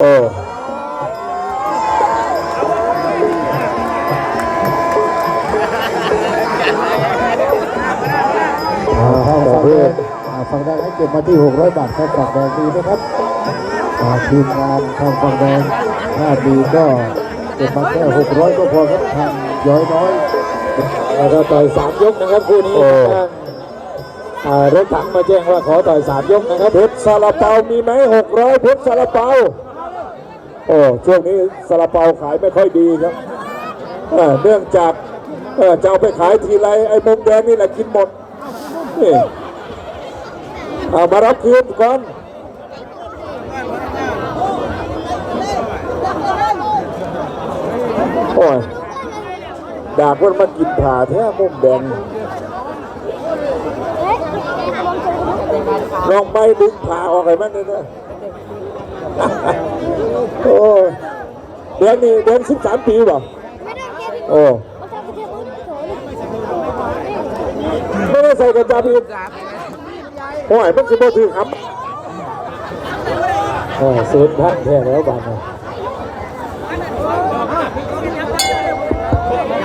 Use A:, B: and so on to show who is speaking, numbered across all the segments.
A: โอ้
B: อ่าฝั่งแดงอ่าฝั่งแดงให้เก็บมาที่ 600 บาทครับฝั่งแดงดีนะครับอ่าทีมงานทางฝั่งแดงถ้าดีก็เก็บมาแค่ 600 ก็พอครับทางย้อยน้อย
A: แล้วก็ต่อยสามยกนะครับคู่นี้ทางอ่ารถถังมาแจ้งว่าขอต่อยสามยกนะครับเพชรซาลาเปามีไหมหกร้อยเพชรซาลาเปา โอ้ช่วงนี้ซาลาเปาขายไม่ค่อยดีครับเเนื่องจากเจะเอาไปขายทีไรไอ้มุมแดงนี่แหละกินหมดนี่เอามารับคืนก่อนโอ้ยดาบมันมากินผ่าแท้มุมแดงลองไปดึงผ่าออกไอ้มันเลยนะโอ้ย แดงนี่แดงสิบสามปีเปล่าโอ้ไม่ได้ใส่กระจาพีโอ้ยมันสิบ่ถือครับโอ้ศูนย์พันแท้แล้วบ้านเนี่ย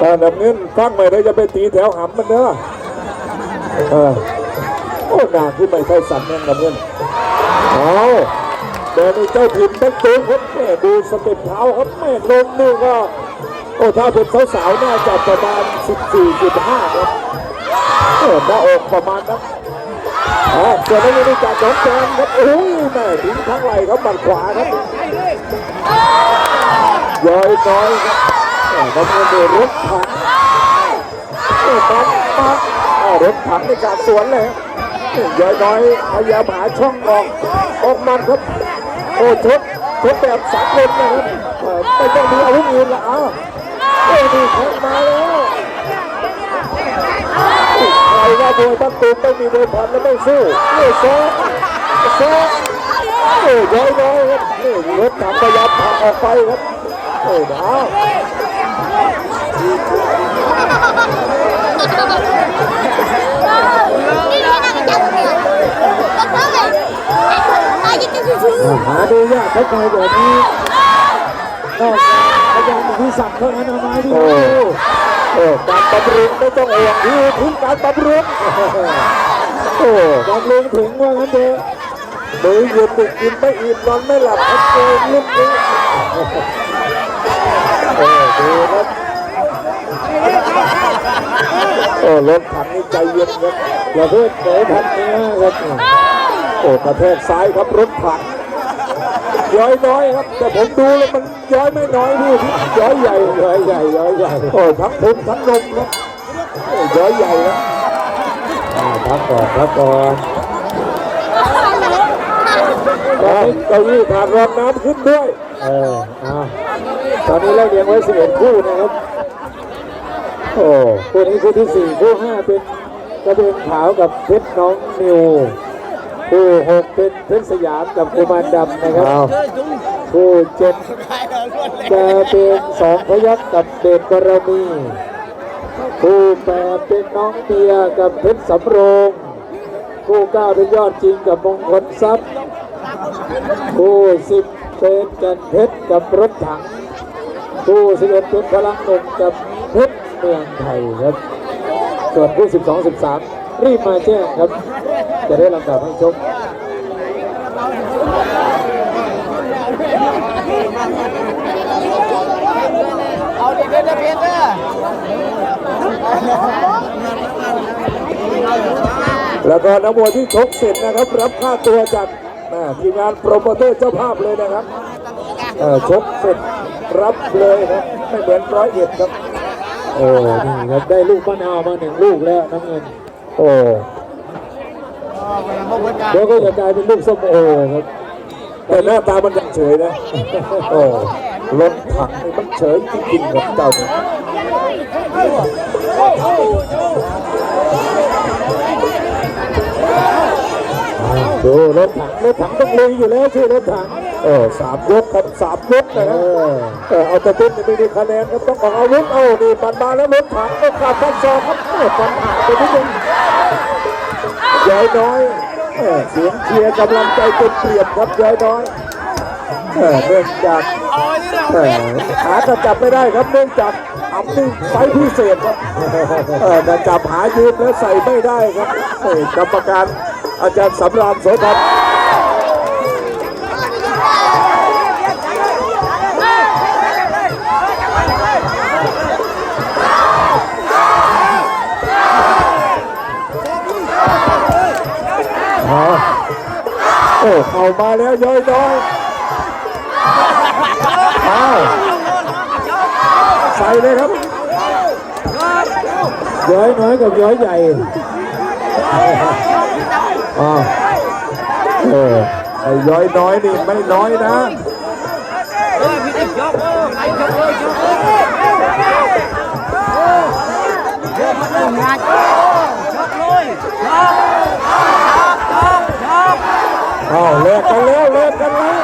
A: ตอนดับเงินฟังใหม่ได้จะไปตีแถวหำมันเนอะเออโอ้หนาขึ้นไม่ใช่สันแม่งดับเงินเอา เดินในเจ้าถิ่นตั้งตูงครับแม่ดูสเต็ปเท้าครับแม่ลงนี่ก็โอ้ถ้าเป็นสาวๆน่าจะประมาณ 14.5 ครับเออหน้าอกประมาณนั้นอ่าส่วนนั้นยังไม่จากน้องแจมครับโอ้ยแม่ทิ้งทั้งไหลครับบัดขวาครับย้อยน้อยครับเขาเดินรถถังโอ้ปั๊บปั๊บอ้ารถถังในการสวนเลยย้อยน้อยพยายามหาช่องออกออกมันครับ โอ้ชกชกแบบสากลนะครับไม่ต้องมีอาวุธอื่นละอ้าวโอ้ดีแข่งมาแล้วใครว่าโดยตั้งตูมไม่มีโดยพันแล้วไม่สู้นี่ซ้อมซ้อมโอ้ย้อยน้อยครับนี่รถถังพยายามผลักออกไปครับโอ้ดาว หาดูยากเขาไปแบบนี้นอกจากพยายามพิศักเท่านั้นเอาไม้ดีโอ้โอ้การบำรุงไม่ต้องห่วงที่ทิ้งการบำรุงโอ้บำรุงถึงว่างั้นเถอะมือหยุดติดกินไม่อิ่มนอนไม่หลับครับเกมลูกนี้โอ้ดูครับโอ้รถถังนี่ใจเย็นครับอย่าเพิ่งเสียทันนี้ครับ กระแทกซ้ายครับรถถังย้อยน้อยครับ แต่ผมดูแล้วมันย้อยไม่น้อยพี่ย้อยใหญ่ย้อยใหญ่ย้อยใหญ่โอ้ทั้งพุงทั้งนมครับย้อยใหญ่ครับอ่าพักก่อนพักก่อนตอนนี้เก้าอี้ถาดรองน้ำขึ้นด้วยเอออ่าตอนนี้เราเรียงไว้11คู่นะครับโอ้คู่นี้คู่ที่สี่คู่ห้าเป็นกระเบนขาวกับเพชรน้องนิว คู่หกเป็นเพชรสยามกับกุมารดำนะครับ คู่เจ็ดจะเป็นสองพยักกับเดชบารมี คู่แปดเป็นน้องเมียกับเพชรสำโรง คู่เก้าเป็นยอดจริงกับมงคลทรัพย์ คู่สิบเป็นกันเพชรกับรถถัง คู่สิบเอ็ดเป็นพลังหนุ่มกับเพชรเมืองไทยครับ ส่วนคู่สิบสองสิบสามรีบมาแจ้งครับ จะได้ลำดับให้ชม
C: เอาดิเดินเพียนเด้อ
A: แล้วก็นักมวยที่ชกเสร็จนะครับ รับค่าตัวจากแม่ทีมงานโปรโมเตอร์เจ้าภาพเลยนะครับเอ่อชกเสร็จรับเลยครับไม่เหมือนร้อยเอ็ดครับ โอ้นี่ครับได้ลูกมะนาวมาหนึ่งลูกแล้วน้ำเงิน โอ้ เดี๋ยวก็จะกลายเป็นลูกส้มโอครับแต่หน้าตามันยังเฉยนะโอ้รถถังนี่มันเฉยจริงๆกับเจ้าเนี่ยดูรถถังรถถังต้องลุยอยู่แล้วชื่อรถถังเออสามยกครับสามยกนะครับเออเอาแตะตุ้นไม่มีคะแนนครับต้องออกอาวุธเอานี่ปันมาแล้วรถถังก็ขาดฟันซองครับเออปันหาไปนิดนึง ย้อยน้อยเสียงเชียร์กำลังใจเต็มเปี่ยมครับย้อยน้อยเนื่องจากหาจะจับไม่ได้ครับเนื่องจากอัมนี่ไฟพิเศษครับเออแต่จับหายืนแล้วใส่ไม่ได้ครับกรรมการอาจารย์สำราญโสธร มาแล้วย้อยน้อยอ้าวใส่เลยครับ
B: ย้อยน้อยกับย้อยใหญ่
A: อ้าวเออไอ้ย้อยน้อยนี่ไม่น้อยนะอ้าวเลิกกันแล้วเลิกกันแล้ว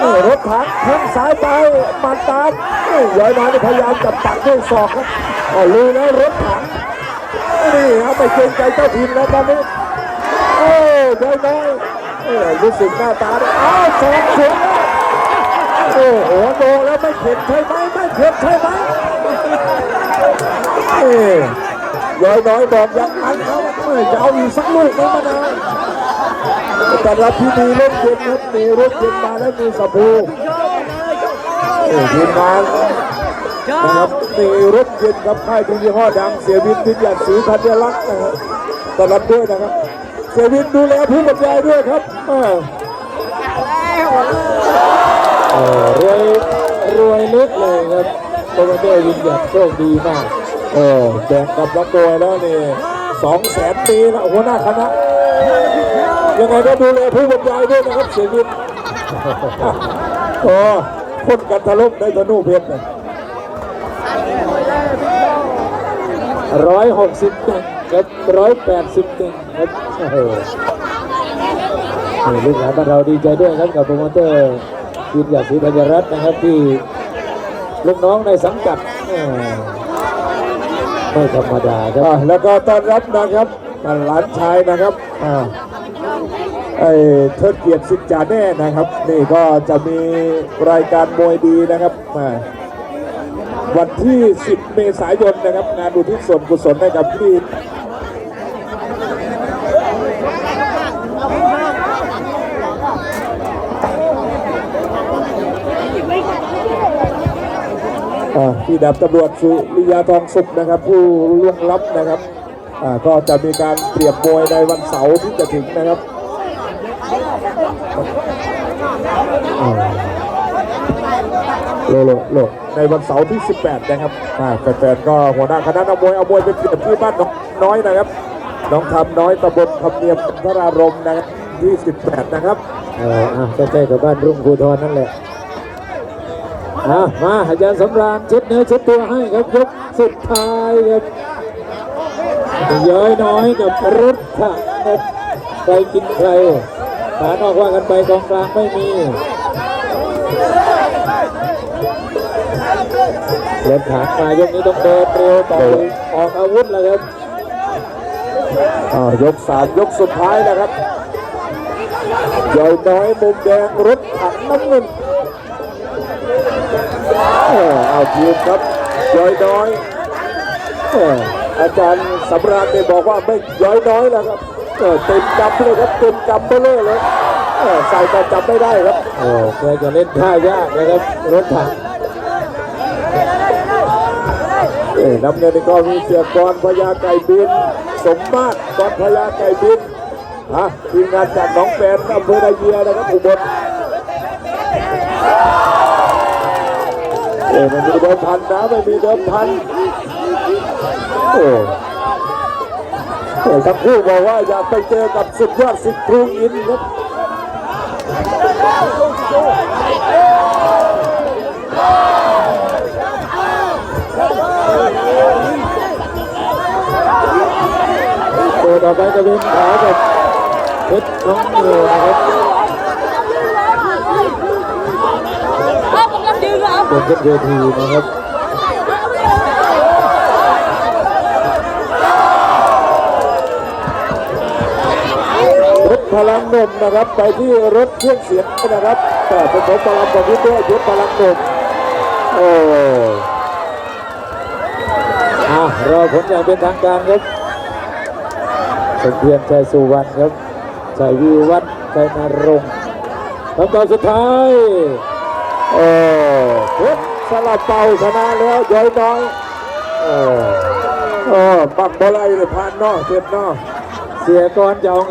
A: นี่รถถัง แทงสายไปมาตามนี่ย้อยน้อยนี่พยายามจะปัดด้วยศอกครับอ๋อรู้แล้วรถถังนี่เอาไปเกรงใจเจ้าถิ่นแล้วตอนนี้โอ้ย้อยน้อยเออรู้สึกหน้าตาเนี่ยอ้าวสองสวนโอ้โหโดนแล้วไม่เข็ดใช่ไหมไม่เข็ดใช่ไหมย้อยน้อยบอกย่างนั้นเขาเมื่อจะเอาอีกสักลูกนึงมานะแต่รับพิธีเล่นเย็นครับมีรถเย็นมาแล้วมีสบู่ ทีมงานนะครับมีรถเย็นครับค่ายเป็นยี่ห้อดังเสียวินวิทยาศรีธัญลักษณ์นะครับต้อนรับด้วยนะครับ เสียวินดูแลผู้บรรยายด้วยครับเออ
B: เออรวยรวยลึกเลยครับโปรโมเตอร์ยิงหยัดโชคดีมาก
A: เออแบ่งกับรับตัวแล้วนี่สองแสนปีแล้วหัวหน้าคณะยังไงก็ดูแลผู้บรรยายด้วยนะครับเสียวินโอ้ คนกันทะลุได้ธนูเพชรนะ
B: ร้อยหกสิบหนึ่งครับร้อยแปดสิบหนึ่งครับโอ้โหนี่ลูกหลานบ้านเราดีใจด้วยครับกับโปรโมเตอร์ยินหยัดศรีธัญรัตน์นะครับที่ลูกน้องในสังกัดแหม่ไม่ธรรมดาครับ
A: อ่าแล้วก็ต้อนรับนะครับอ่าหลานชายนะครับอ่า ไอ้เทิดเกียรติสิทธิ์จาแน่นะครับ นี่ก็จะมีรายการมวยดีนะครับวันที่ 10 เมษายนนะครับ งานอุทิศส่วนกุศลให้กับพี่อ่าพี่ดับตำรวจสุริยาทองสุขนะครับ ผู้ล่วงลับนะครับก็จะมีการเปรียบมวยในวันเสาร์ที่จะถึงนะครับ โลโลโลในวันเสาร์ที่ 18 นะครับอ่าแฟนๆก็หัวหน้าคณะนักมวยเอามวยไปเปรียบที่บ้านน้องน้อยนะครับ น้องทำน้อยตำบลคำเนียมพระรารมนะครับที่18 นะครับ
B: เอออะใกล้ๆกับบ้านรุ่งภูทรนั่นแหละอะมาอาจารย์สำราญเช็ดเนื้อเช็ดตัวให้ครับยกสุดท้ายครับย้อยน้อยกับรุดค่ะครับใครกินใคร ฐานออกว่ากันไปกองกลางไม่มีเล่นฐานมายกนี้ต้องเดินเร็วต่อยออกอาวุธแล้วครับ
A: อ่ายกสามยกสุดท้ายนะครับใหญ่น้อยมุมแดงรถถังน้ำเงินเอาทีมครับย้อยน้อยเอออาจารย์สำราญเนี่ยบอกว่าไม่ย้อยน้อยแล้วครับ เออเต็มกำเลยครับเต็มกำเบลอเลยเออใส่แต่จับไม่ได้ครับ
B: โอ้แกจะเล่นท่ายากเลยครับรถถัง
A: เอ้ยน้ำเงินนี่ก็มีเสียกรพญาไก่บิน สมมาตรกรพญาไก่บินฮะทีมงานจากหนองแปนอำเภอนาเยียนะครับอุบลเอ้ยไม่มีเดิมพันนะไม่มีเดิมพันโอ้ ทั้งคู่บอกว่าอยากไปเจอกับสุดยอดสิทธิ์ครูอินครับ
B: ตัวต่อไปจะเป็นขากับเพชรน้องเอ๋นะครับ
C: เอาผมรับดื้อเอา
B: บนเวทีนะครับ
A: พลังหนุ่มนะครับ ไปที่รถเครื่องเสียงนะครับแต่เป็นผมพลังประวิตรด้วยยศพลังหนุ่มโอ้อะรอผลอย่างเป็นทางการครับสมเพียรชัยสุวรรณครับชัยวิวัฒน์ชัยนรงค์คำตอบสุดท้ายโอ้เพชรสลับเป่าชนะแล้วย้อยน้อยโอ้โอ้ปักบอลไลเลยผ่านเนอกเจ็บเนอกเสียก่อนจะเอา